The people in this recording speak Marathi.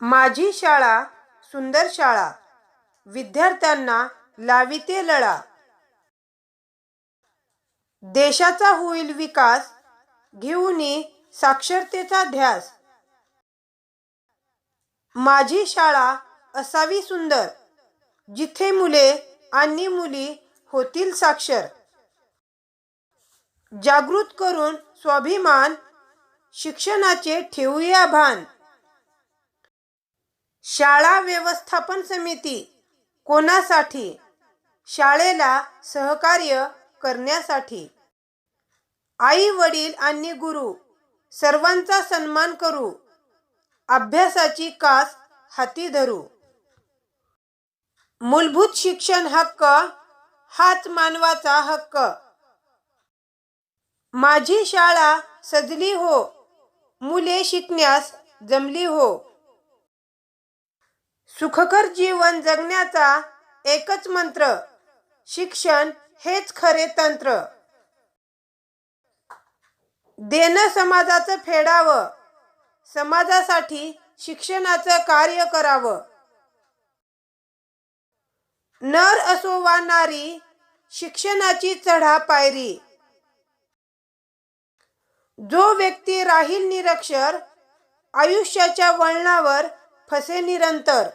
माझी शाळा सुंदर शाळा. विद्यार्थ्यांना लाविते लळा देशाचा होईल विकास घेऊन साक्षरतेचा ध्यास. माझी शाळा असावी सुंदर जिथे मुले आणि मुली होतील साक्षर. जागृत करून स्वाभिमान शिक्षणाचे ठेवूया भान. शाळा व्यवस्थापन समिती कोणासाठी? शाळेला सहकार्य करण्यासाठी. आई वडील आणि गुरु सर्वांचा सन्मान करू. अभ्यासाची कास हाती धरू. मूलभूत शिक्षण हक्क हाच मानवाचा हक्क. माझी शाळा सजली हो. मुले शिकण्यास जमली हो. सुखकर जीवन जगण्याचा एकच मंत्र शिक्षण हेच खरे तंत्र. देणं समाजाचं फेडावं समाजासाठी शिक्षणाचं कार्य करावं. नर असो वा नारी शिक्षणाची चढा पायरी. जो व्यक्ती राहील निरक्षर आयुष्याच्या वळणावर फसे निरंतर.